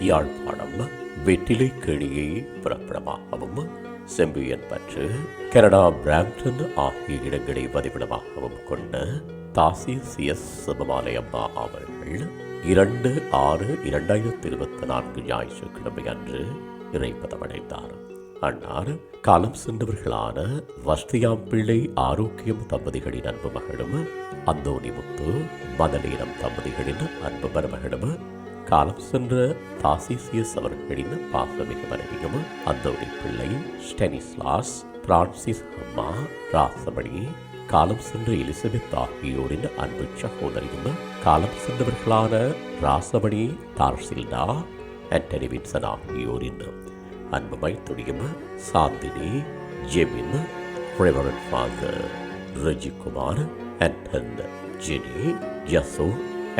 யாழ்ப்பாணம் வெற்றிலை கேணியை பிரபலமாகவும் செம்பியன் பற்று Canada Brampton ஆகிய இடங்களை பதிவிடமாகவும் கொண்ட தாசிசியஸ் சிவமாலயம்மா அவர்கள் இரண்டு ஆறு இரண்டாயிரத்தி இருபத்தி நான்கு ஞாயிற்றுக்கிழமை அன்று இறைப்பதமடைந்தார். அன்னார் காலம் சென்றவர்களான வஸ்தியாம் பிள்ளை ஆரோக்கியம் தம்பதிகளின் அன்பு மகளும் அந்தோணி முத்து மதலீனம் தம்பதிகளின் அன்பு மருமகளும் காலம் சென்ற தாசிசியஸ் அவர்களின் பாசமிகு மனைவியும் அந்தோணி பிள்ளை ஸ்டெனிஸ்லாஸ் பிரான்சிஸ் அம்மா ராசமணி காலம் சென்ற எலிசபெத் ஆகியோரின் அன்பு சகோதரியும் காலம் சென்றவர்களான ராசமணி தார்சில்டா ஆண்டனி வின்சன் ஆகியோரின் அன்பு மைத்துடியும் Chandni ஜெமின் reverend father Rajikumar Anton Jenny ஜசோ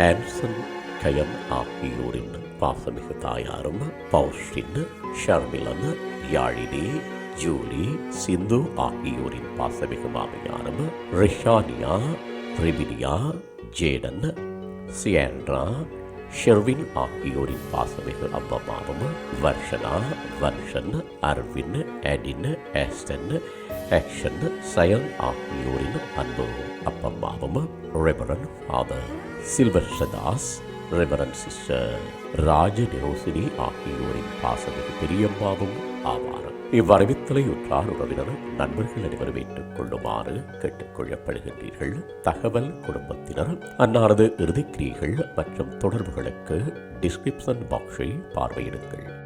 Anson Gayan ஆகியோரின் பாசமிகு தாயாரும் பௌஷின் ஷர்மிலன் யாழினி ஜூலி சிந்து ஆகியோரின் பாசமிகு மாமியாரும் ரிஷானியா ரிபினியா ஜேடன் சியாண்ட்ரா ஷெர்வின் ஆகியோரின் பாசமிகு அம்மம்மாவும் வர்ஷனா வர்ஷன் அர்வின் அடின் ஆஸ்டன் ஆக்ஷன் சயன் ஆகியோரின் அன்பு அப்பம்மாவும் ரெபரன் ஃபாதர் சில்வர் சதாஸ் ரெவரன் சிஸ்டர் ராஜ நிரோசினி ஆகியோரின் பாசமிகு பெரியம்மாவும் ஆவார் இவ்வரவித்தலை உற்றார் உறவினர் நண்பர்கள் அனைவரும் ஏற்றுக் கொள்ளுமாறு கேட்டுக்கொள்ளப்படுகின்றீர்கள். தகவல் குடும்பத்தினர் அன்னாரது இறுதிக்கிரிகள் மற்றும் தொடர்புகளுக்கு டிஸ்கிரிப்ஷன் பாக்ஸை பார்வையிடுங்கள்.